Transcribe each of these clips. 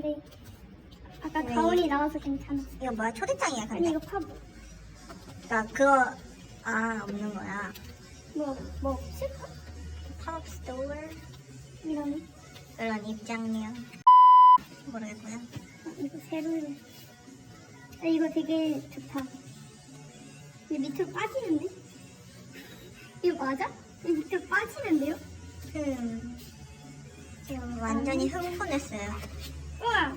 근데 아까 네. 가온이 나와서 괜찮아. 이거 뭐야? 초대장이야, 아니 근데. 이거 파보. 그러니까 그거, 아, 없는 거야. 뭐 뭐 없을까? 팝업 스토어. 이러네. 그런 입장료. 모르겠고요. 아, 이거 새로운. 아 이거 되게 좋다. 이게 밑으로 빠지는데? 이거 맞아? 이거 밑으로 빠지는데요? 음. 지금 완전히 흥분했어요. 우와!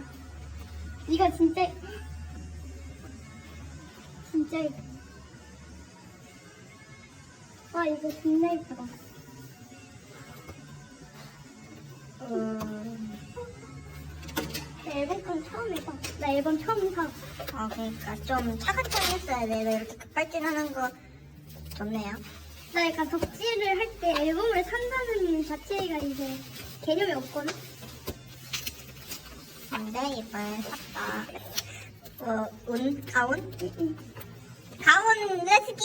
이거 진짜 진짜 예뻐. 와 이거 존나 예쁘다. 음. 나 앨범 건 처음 해봐. 나 앨범 처음 사. 아, 그러니까 좀 차근차근 했어야 돼. 왜 이렇게 급발진하는 거 좋네요. 나 약간 덕질을 할 때 앨범을 산다는 자체가 이제 개념이 없거든. 근데 이번에 샀다. 어, 운? 가운? 가운 레시피!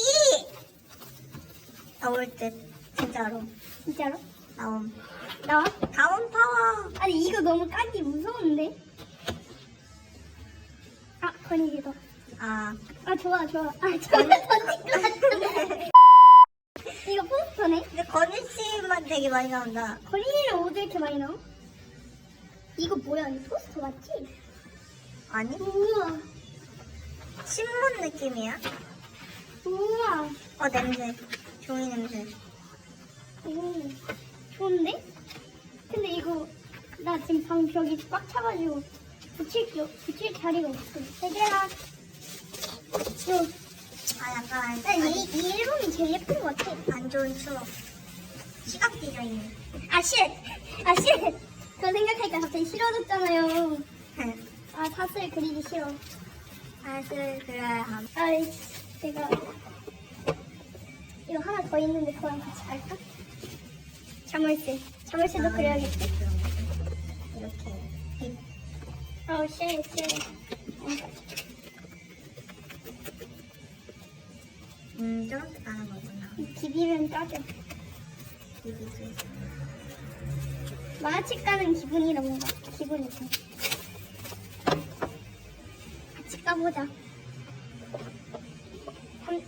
나올 듯, 진짜로. 진짜로? 나옴. 나와? 가운 파워! 아니 이거 너무 까기 무서운데? 아 건이기다. 아, 아 좋아 좋아. 아 저는 던질 것 같은데. 이거 포스터네. 근데 건희 씨만 되게 많이 나온다. 건이는 어디 이렇게 많이 나와? 이거 뭐야? 이거 포스터 맞지? 아니? 우와 신문 느낌이야? 우와 어, 냄새. 종이 냄새. 오 좋은데? 근데 이거 나 지금 방 벽이 꽉 차가지고 붙일 게 붙일 자리가 없어. 얘들아 이거 아, 약간, 나 이 이 앨범이 제일 예쁜 것 같아. 안 좋은 추억. 시각 디자인. 아 쉣! 아 쉣! 그거 생각하니까 갑자기 싫어졌잖아요. 아 사슬 그리기 싫어. 사실, 그래야 함. 아이 제가 이거 하나 더 있는데 그거랑 같이 갈까? 자물쇠. 자물쇠도 그려야겠지? 이렇게. 어 쉣, 쉣. 음, 저렇게 가는 거구나. 기비면 까져. 비비지. 만화책 가는 기분이라 뭔가 기분이지. 같이 까보자. 한,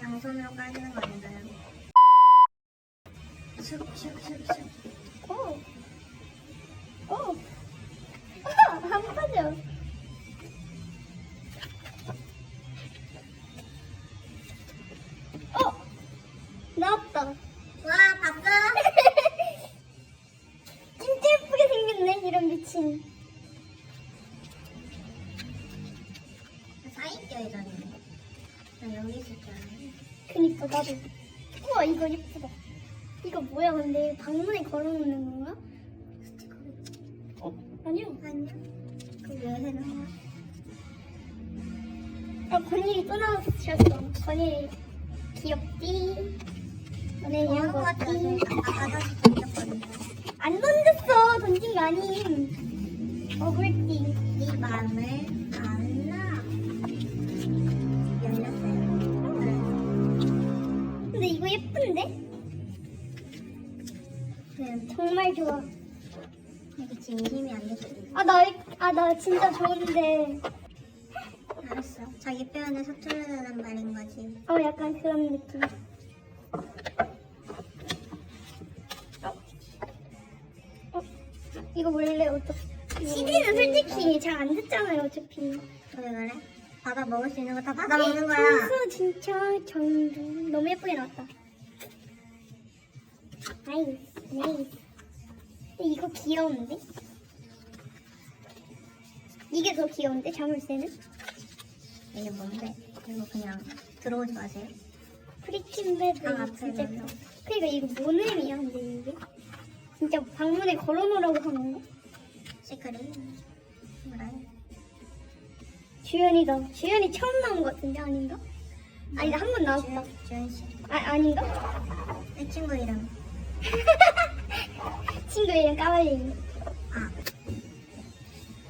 양손으로 까지는 거 아닌가요? 슉슉슉슉. 생겼네, 이런 미친. 사인 껴있었네. 나 여기 있을 줄 알았네. 그니까, 나도. 우와, 이거 예쁘다. 이거 뭐야, 근데 방문에 걸어놓는 건가? 스티커겠지? 어? 아니요. 아니야? 그왜 해놓은 거야? 아, 건일이 또 나와서 지었어. 건일 귀엽디. 건일 좋은 이런 거 없디. 아까 다시 던졌거든 게 아님. 억울띠. 네 마음을 안나. 열렸어요. 근데 이거 예쁜데? 그냥 정말 좋아. 이게 진심이 안 됐어. 아, 나, 아, 나 진짜 좋은데. 알았어. 자기 표현에 서투르다는 말인 거지. 어, 약간 그런 느낌. 이거 원래 어떻게. CD는 솔직히 잘 안 듣잖아요, 어차피. 왜 그래? 받아 먹을 수 있는 거 다 받아 먹는 거야. 청소 진짜 정도 너무 예쁘게 나왔다. 나이스, 나이스. 근데 이거 귀여운데? 이게 더 귀여운데 자물쇠는? 이게 뭔데? 이거 그냥 들어오지 마세요. 프리틴 베드 아, 진짜? 예뻐. 그러니까 이거 뭔 의미야 근데 이게? 진짜 방문에 걸어놓으라고 하는 거? 시크릿. 그래. 주연이다. 주연이 처음 나온 것 같은데 아닌가? 아니다 한 번 나왔다. 주연, 씨. 아 아닌가? 내 친구 이름. 친구 이름 까발리. 아,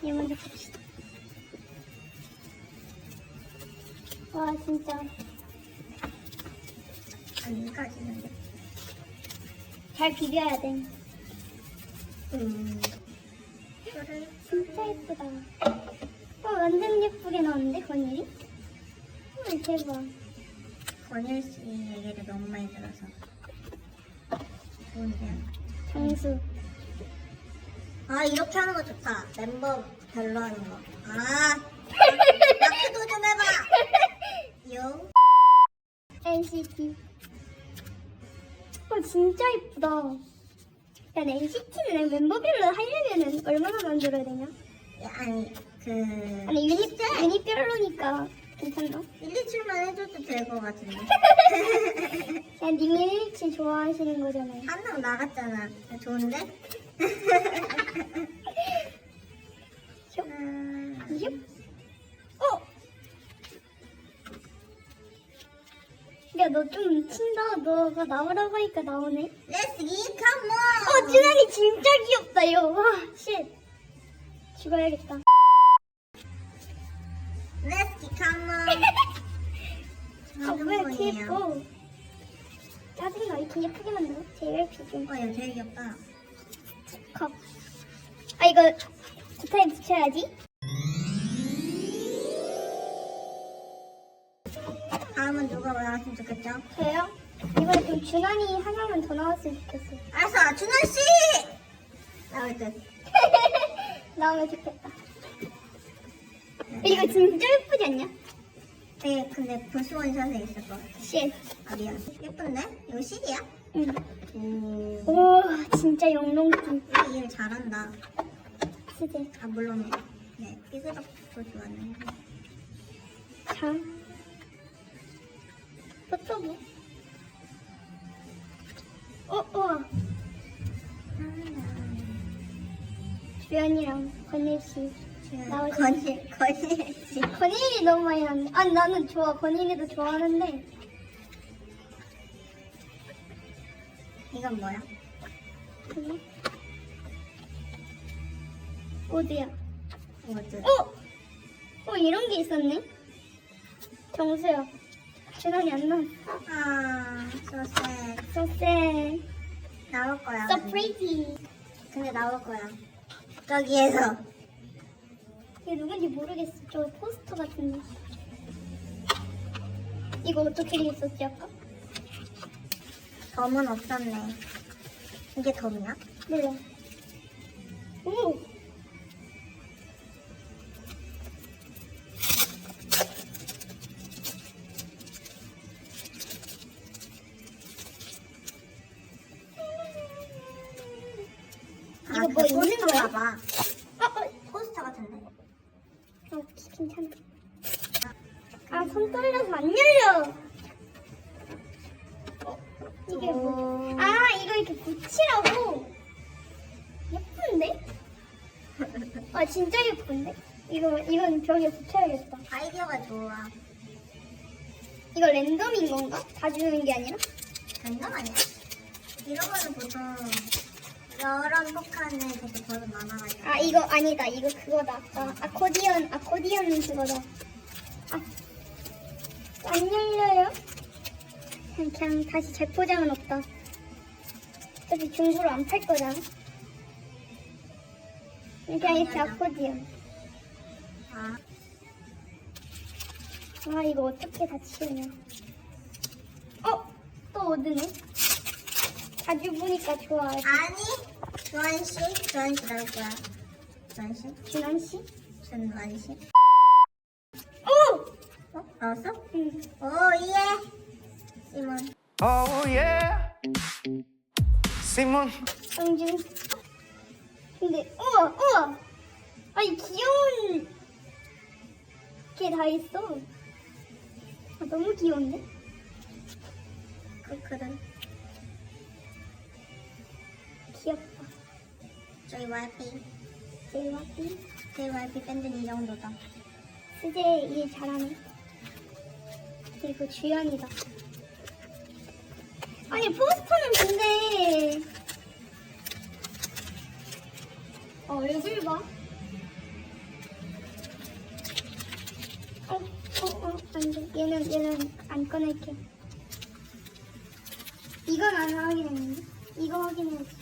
얘 먼저 봅시다. 와 진짜 여기까지는. 잘 비벼야 돼. 음. 진짜 예쁘다. 어, 완전 예쁘게 나왔는데, 건일이? 헐, 대박. 권일 씨 얘기를 너무 많이 들어서 좋은데요. 정수. 아 이렇게 하는 거 좋다. 멤버 별로 하는 거. 아 마크도 좀 해봐. 요. NCT. 어, 진짜 예쁘다. 야, NCT는 멤버별로 하려면은 얼마나 만들어야 되냐? 야, 아니 그 아니, 유닛, 유닛별로니까 괜찮나? 1, 2출만 해줘도 될 것 같은데. 야, 님일치 좋아하시는 거잖아요. 한 명 나갔잖아. 좋은데? 슉. 음, 슉. 야, 너좀 친다. 너가 나오라고 하니까 나오네. Let's get come 어, on. 준환이 진짜 귀엽다, 이거. 와, 쉣. 죽어야겠다. Let's get come on. 아, 왜 이렇게 정근본이에요. 예뻐? 짜증나. 이렇게 예쁘게 만들어. JYP 좀. 어, 이거 되게 귀엽다. 컵. 아, 이거 기타에 붙여야지. 다음은 누가 나왔으면 좋겠죠? 저요? 이번에 좀 준환이 하나만 더 나왔으면 좋겠어. 알았어, 준원 씨. 나올 듯. 나오면 좋겠다. 이거 진짜 예쁘지 않냐? 네, 근데 불스 원샷에 있을 것 같아. 쉣. 아 미안. 예쁜데? 이거 실이야? 응. 오. 오, 진짜 영롱지. 이일 잘한다. 쓰지. 아 물론 네 삐그덕도 좋았는데. 참. 포토북. 어, 우와. 주연이랑 건일 씨. 나오지. 건일 건일 씨. 건일이 너무 많이 나왔네. 아니, 나는 좋아. 건일이도 좋아하는데. 이건 뭐야? 그거? 어디야? 이것도. 어? 어, 이런 게 있었네? 정수야. 준환이 안 나왔어. 아, 소세 So sad. 나올 거야. So pretty. 근데 나올 거야. 저기에서. 이게 누군지 모르겠어. 저 포스터 같은데. 이거 어떻게 돼 있었지 아까? 덤은 없었네. 이게 덤이야? 몰라. 오! 봐. 어, 어, 포스터 같은데. 어, 괜찮아. 아, 손 떨려서 안 열려. 어, 이게 뭐? 아, 이거 이렇게 붙이라고. 예쁜데? 아, 진짜 예쁜데? 이거, 이건 벽에 붙여야겠다. 아이디어가 좋아. 이거 랜덤인 건가? 다 주는 게 아니라? 장난 아니야? 이런 거는 보통 여러 폭탄에 되게 버릇 많아가지고. 아, 이거 아니다. 이거 그거다. 아, 아코디언, 아코디언 그거다. 아, 안 열려요? 그냥, 그냥 다시 재포장은 없다. 어차피 중고로 안 팔 거잖아. 그냥 이렇게. 아코디언. 아, 아, 이거 어떻게 다 치우냐. 어? 또 어드네? 자주 보니까 좋아. 아니, 주한 씨, 주한 씨 나올 거야. 주한 씨, 준환 씨? 준환 씨. 오! 어? 나왔어? 응. 오, 예. 시몬. Oh yeah. Simon. 영준. 근데 우와 우와. 아니 귀여운 게 다 있어. 아, 너무 귀여운데? 귀 JYP. JYP. JYP 밴드는 이 정도다. 수제 일 잘하네. 그리고 주연이다. 아니 포스터는 근데 어, 얼굴 봐. 어, 어, 어, 안 돼. 얘는, 얘는 안 꺼낼게. 이건 안 확인했는데? 이거 확인해야